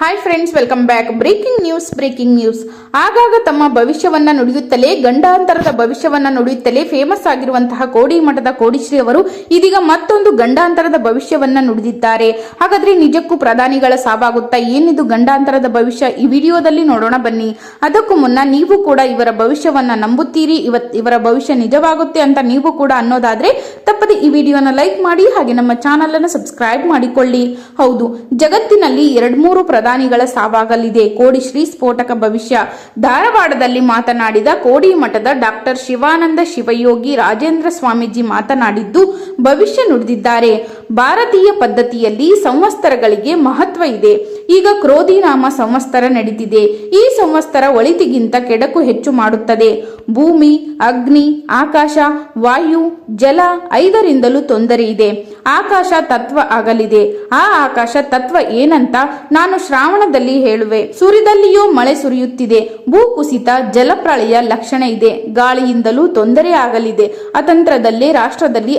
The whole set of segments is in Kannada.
Hi friends welcome back breaking news breaking news ಆಗಾಗ ತಮ್ಮ ಭವಿಷ್ಯವನ್ನ ನುಡಿಯುತ್ತಲೇ, ಗಂಡಾಂತರದ ಭವಿಷ್ಯವನ್ನ ನುಡಿಯುತ್ತಲೇ ಫೇಮಸ್ ಆಗಿರುವಂತಹ ಕೋಡಿ ಮಠದ ಕೋಡಿಶ್ರೀ ಅವರು ಇದೀಗ ಮತ್ತೊಂದು ಗಂಡಾಂತರದ ಭವಿಷ್ಯವನ್ನ ನುಡಿದಿದ್ದಾರೆ. ಹಾಗಾದ್ರೆ ನಿಜಕ್ಕೂ ಪ್ರಧಾನಿಗಳ ಸಾವಾಗುತ್ತಾ ಏನಿದು ಗಂಡಾಂತರದ ಭವಿಷ್ಯ? ಈ ವಿಡಿಯೋದಲ್ಲಿ ನೋಡೋಣ ಬನ್ನಿ. ಅದಕ್ಕೂ ಮುನ್ನ ನೀವು ಕೂಡ ಇವರ ಭವಿಷ್ಯವನ್ನ ನಂಬುತ್ತೀರಿ, ಇವತ್ ಇವರ ಭವಿಷ್ಯ ನಿಜವಾಗುತ್ತೆ ಅಂತ ನೀವು ಕೂಡ ಅನ್ನೋದಾದ್ರೆ ತಪ್ಪದೆ ಈ ವಿಡಿಯೋನ ಲೈಕ್ ಮಾಡಿ ಹಾಗೆ ನಮ್ಮ ಚಾನಲ್ ಅನ್ನು ಸಬ್ಸ್ಕ್ರೈಬ್ ಮಾಡಿಕೊಳ್ಳಿ. ಹೌದು, ಜಗತ್ತಿನಲ್ಲಿ ಎರಡ್ ಮೂರು ಪ್ರಧಾನಿಗಳ ಸಾವಾಗಲಿದೆ. ಕೋಡಿ ಶ್ರೀ ಸ್ಫೋಟಕ ಭವಿಷ್ಯ. ಧಾರವಾಡದಲ್ಲಿ ಮಾತನಾಡಿದ ಕೋಡಿ ಮಠದ ಡಾಕ್ಟರ್ ಶಿವಾನಂದ ಶಿವಯೋಗಿ ರಾಜೇಂದ್ರ ಸ್ವಾಮೀಜಿ ಮಾತನಾಡಿದ್ದು ಭವಿಷ್ಯ ನುಡಿದಿದ್ದಾರೆ. ಭಾರತೀಯ ಪದ್ಧತಿಯಲ್ಲಿ ಸಂವತ್ಸರಗಳಿಗೆ ಮಹತ್ವ ಇದೆ. ಈಗ ಕ್ರೋಧಿನಾಮ ಸಂವತ್ಸರ ನಡೀತಿದೆ. ಈ ಸಂವತ್ಸರ ಒಳಿತಿಗಿಂತ ಕೆಡಕು ಹೆಚ್ಚು ಮಾಡುತ್ತದೆ. ಭೂಮಿ, ಅಗ್ನಿ, ಆಕಾಶ, ವಾಯು, ಜಲ ಐದರಿಂದಲೂ ತೊಂದರೆ ಇದೆ. ಆಕಾಶ ತತ್ವ ಆಗಲಿದೆ. ಆ ಆಕಾಶ ತತ್ವ ಏನಂತ ನಾನು ಶ್ರಾವಣದಲ್ಲಿ ಹೇಳುವೆ. ಸುರಿದಲ್ಲಿಯೂ ಮಳೆ ಸುರಿಯುತ್ತಿದೆ. ಭೂಕುಸಿತ, ಜಲಪ್ರಳಯ ಲಕ್ಷಣ ಇದೆ. ಗಾಳಿಯಿಂದಲೂ ತೊಂದರೆ ಆಗಲಿದೆ. ಅತಂತ್ರದಲ್ಲೇ ರಾಷ್ಟ್ರದಲ್ಲಿ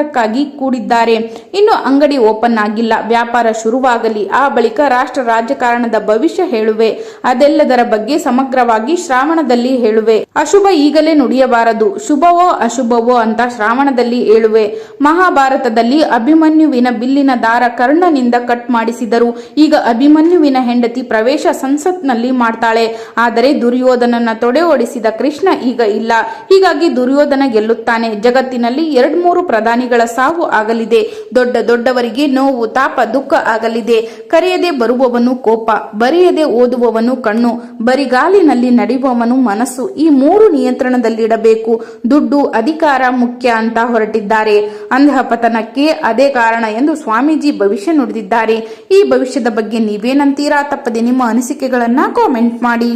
ಅಧಿಕಾರಕ್ಕಾಗಿ ಕೂಡಿದ್ದಾರೆ. ಇನ್ನು ಅಂಗಡಿ ಓಪನ್ ಆಗಿಲ್ಲ. ವ್ಯಾಪಾರ ಶುರುವಾಗಲಿ. ಆ ಬಳಿಕ ರಾಷ್ಟ್ರ ರಾಜಕಾರಣದ ಭವಿಷ್ಯ ಹೇಳುವೆ. ಅದೆಲ್ಲದರ ಬಗ್ಗೆ ಸಮಗ್ರವಾಗಿ ಶ್ರಾವಣದಲ್ಲಿ ಹೇಳುವೆ. ಅಶುಭ ಈಗಲೇ ನುಡಿಯಬಾರದು. ಶುಭವೋ ಅಶುಭವೋ ಅಂತ ಶ್ರಾವಣದಲ್ಲಿ ಹೇಳುವೆ. ಮಹಾಭಾರತದಲ್ಲಿ ಅಭಿಮನ್ಯುವಿನ ಬಿಲ್ಲಿನ ದಾರ ಕರ್ಣನಿಂದ ಕಟ್ ಮಾಡಿಸಿದರು. ಈಗ ಅಭಿಮನ್ಯುವಿನ ಹೆಂಡತಿ ಪ್ರವೇಶ ಸಂಸತ್ನಲ್ಲಿ ಮಾಡ್ತಾಳೆ. ಆದರೆ ದುರ್ಯೋಧನನ ತೊಡೆ ಓಡಿಸಿದ ಕೃಷ್ಣ ಈಗ ಇಲ್ಲ. ಹೀಗಾಗಿ ದುರ್ಯೋಧನ ಗೆಲ್ಲುತ್ತಾನೆ. ಜಗತ್ತಿನಲ್ಲಿ ಎರಡ್ ಮೂರು ಪ್ರಧಾನಿಗಳ ಸಾವು ಆಗಲಿದೆ. ದೊಡ್ಡ ದೊಡ್ಡವರಿಗೆ ನೋವು, ತಾಪ, ದುಃಖ ಆಗಲಿದೆ. ಕರೆಯದೆ ಬರುವವನು ಕೋಪ, ಬರೆಯದೆ ಓದುವವನು ಕಣ್ಣು, ಬರಿಗಾಲಿನಲ್ಲಿ ನಡೆಯುವವನು ಮನಸ್ಸು. ಈ ಮೂರು ನಿಯಂತ್ರಣದಲ್ಲಿಡಬೇಕು. ದುಡ್ಡು ಅಧಿಕಾರ ಮುಖ್ಯ ಅಂತ ಹೊರಟಿದ್ದಾರೆ. ಅಂಧಪತನಕ್ಕೆ ಅದೇ ಕಾರಣ ಎಂದು ಸ್ವಾಮೀಜಿ ಭವಿಷ್ಯ ನುಡಿದಿದ್ದಾರೆ. ಈ ಭವಿಷ್ಯದ ಬಗ್ಗೆ ನೀವೇನಂತೀರಾ? ತಪ್ಪದೆ ನಿಮ್ಮ ಅನಿಸಿಕೆಗಳನ್ನ ಕಾಮೆಂಟ್ ಮಾಡಿ.